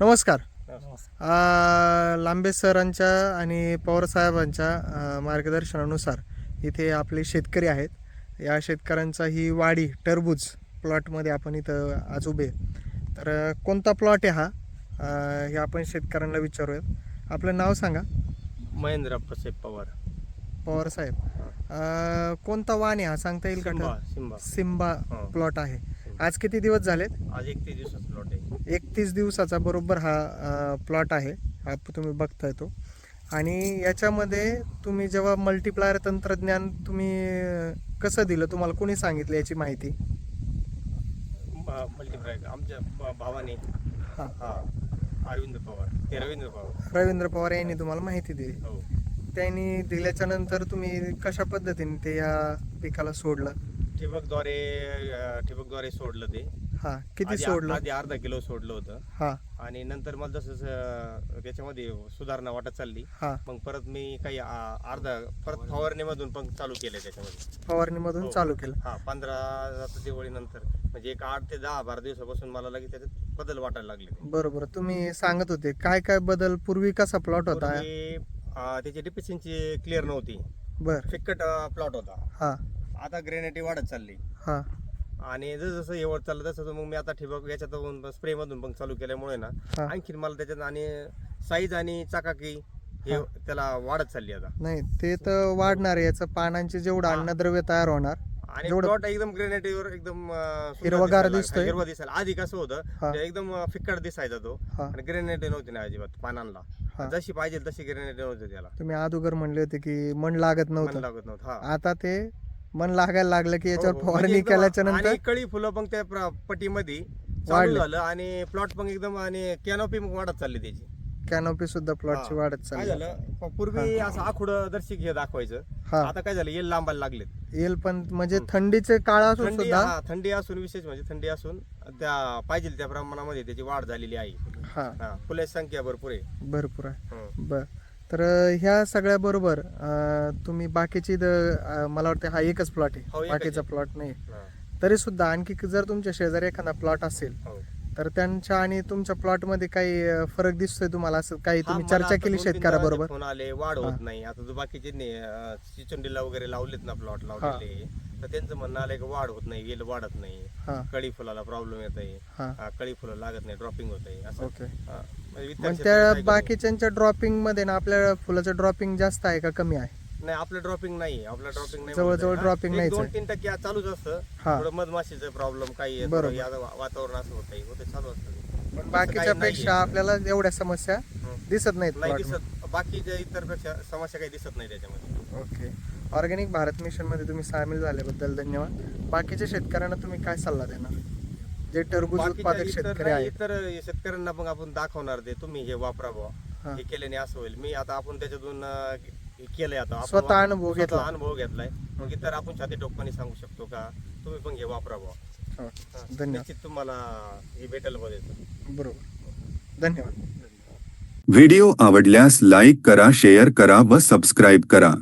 नमस्कार. आ, लांबे सरांच्या आणि पवार साहेबांच्या आ, मार्गदर्शनानुसार इथे आपले शेतकरी आहेत. या शेतकऱ्यांचा ही वाडी टरबूज प्लॉटमध्ये आपण इथं आज उभे. तर कोणता प्लॉट आहे हा? हे आपण शेतकऱ्यांना विचारूयात. आपलं नाव सांगा. महेंद्र प्रसेप पवार. पवार साहेब. कोणता वाण आहे हा? सांगता येईल का? सिम्बा सिम्बा हो. प्लॉट आहे. आज किती दिवस झालेत? आज एक ते दिवसाचा प्लॉट आहे. एकतीस दिवसाचा बरोबर हा प्लॉट आहे. हा तुम्ही बघताय तो. आणि याच्यामध्ये तुम्ही जेव्हा मल्टीप्लायर तंत्रज्ञान तुम्ही कसं दिलं? तुम्हाला कोणी सांगितलं याची माहिती? मल्टीप्लाय आमच्या भा- भावाने. हां. हा. अरविंद पवार. ते रवींद्र पवार. रवींद्र पवार यांनी तुम्हाला माहिती दिली. हो. त्यांनी दिल्याच्या नंतर तुम्ही कशा पद्धतीने ते या पिकाला सोडलं? ठिबकद्वारे अं, ठिबकद्वारे सोडलं ते. हा किती आधी- सोडलं? आधी अर्धा किलो सोडलं होतं. हा. आणि नंतर मला जसं जसं त्याच्यामध्ये सुधारणा वाटत चालली. हा. मग परत मी काही आ- अर्धा परत फवारणीमधून पण चालू केलं त्याच्यामध्ये. फवारणीमधून हो. चालू केलं? हा पंधरा आता दिवाळीनंतर म्हणजे एक आठ ते दहा बारा दिवसापासून मला लगेच त्याच्यात बदल वाटायला लागले. बरोबर. तुम्ही सांगत होते काय काय बदल पूर्वी कसा प्लॉट होता? पूर्वी, अं, त्याची डिफिशियन्सी क्लिअर नव्हती. बर. फिक्कट प्लॉट होता. हा. आता ग्रेनेटी वाढत चालली हा आणि जसं जसं हे वाढत चाललं तसं मग मी आता ठिबक याच्यातून स्प्रे मधून पण चालू केल्यामुळे ना हा. आणखीन मला त्याच्यात आणि साईज आणि चाकाकी हे. त्याला वाढत चालली आता नाही ते तर वाढणार आहे. याचं पानांचे जेवढं. अन्नद्रव्य तयार होणार आणि जेवढं- प्लॉट एकदम ग्रेनेटीवर एकदम अं, सुंदर हिरवागार दिसायला लागला. दिसतोय. हिरवा दिसायला आधी कसं होतं हा. ते एकदम अं, फिक्कट दिसायचा तो हा आणि ग्रेनेटी नव्हती ना अजिबात पानांना जशी पाहिजे तशी ग्रेनेटी नव्हती त्याला तुम्ही अगोदर म्हणले होते की मन लागत मन नव्हतं लागत नव्हतं हा आता ते मन लागायला लागलं की याच्यावर हो, हो. म्हणजे फवारणी एकदम- केल्याच्यानंतर आणि कळी फुलं पण त्या प्र- पट्टीमध्ये चालू वाढले. झालं आणि प्लॉट पण एकदम आणि कॅनोपी वाढत चालली त्याची. कॅनोपी सुद्धा प्लॉटची हा. वाढत काय चालली. झालं? प- पूर्वी असं आखुड दर्शिक हे दाखवायचं. हा. आता काय झालं? येल लांबायला लागलेत. येईल पण म्हणजे थंडीचे काळ असून थंडी सुद्धा हा थंडी असून विशेष म्हणजे थंडी असून त्या पाहिजे त्या प्रमाणामध्ये त्याची वाढ झालेली आहे. हा. हा फुलाची संख्या भरपूर आहे. भरपूर आहे. हं. बर. तर ह्या सगळ्या बरोबर अं, तुम्ही बाकीची द- अं, मला वाटतं हा एकच प्लॉट हो, आहे एकच बाकीचा. प्लॉट नाही हा. तरी सुद्धा आणखी जर तुमच्या शेजारी एखादा प्लॉट असेल हो. तर त्यांच्या आणि तुमच्या प्लॉटमध्ये काही फरक दिसतोय तुम्हाला असं? काही तुम्ही चर्चा केली शेतकऱ्याबरोबर? फोन आले वाढ. होत नाही. आता जो बाकीचे ने, अं, चिचुंडीला वगैरे लावलेत ना प्लॉट लावलेले तर त्यांचं म्हणणं आलंय की वाढ होत नाही वेल वाढत नाही. कळी फुलाला प्रॉब्लेम येत आहे हा. हा, कळी फुलं लागत नाही ड्रॉपिंग होत आहे असं. ओके. हा. म्हणजे त्या करतात? बाकीच्यांच्या ड्रॉपिंगमध्ये ना आपल्या फुलाचं ड्रॉपिंग जास्त आहे का कमी आहे? नाही आपलं ड्रॉपिंग नाही आपलं ड्रॉपिंग नाही जवळजवळ dropping एक नाहीच दोन आहे. तीन टक्के आज चालूच असतं हा. थोडं मधमाशीचं प्रॉब्लेम काही आहे, बरोबर. थोडं या वा- वातावरण असं होत आहे होते चालू असतं पण बाकीच्या. पेक्षा आपल्याला एवढ्या समस्या. दिसत नाहीत नाही. दिसत बाकीच्या इतरपेक्षा समस्या काही दिसत नाही त्याच्यामध्ये ओके ऑर्गॅनिक भारत मिशनमध्ये तुम्ही सामील झाल्याबद्दल धन्यवाद बाकीच्या शेतकऱ्यांना तुम्ही काय सल्ला देणार जे टरबूज बाकीच्या उत्पादक इतर शेतकरी नाही, आहेत इतर शेतकऱ्यांना पण आपण दाखवणार ते तुम्ही हे वापरा बुवा हा. हे केल्याने असं होईल मी आता आपण त्याच्यातून अं, केलंय आता. आपण स्वतः अनुभव स्वतः घेतला. अनुभव घेतलाय. मग इतर आपण छाती टोकपणे सांगू शकतो का? तुम्ही पण हे वापरा बुवा. हो, हा. धन्यवाद. निश्चित तुम्हाला हे भेटेल मध्ये बरोबर. धन्यवाद. व्हिडिओ आवडल्यास लाईक करा शेअर करा व सबस्क्राईब करा.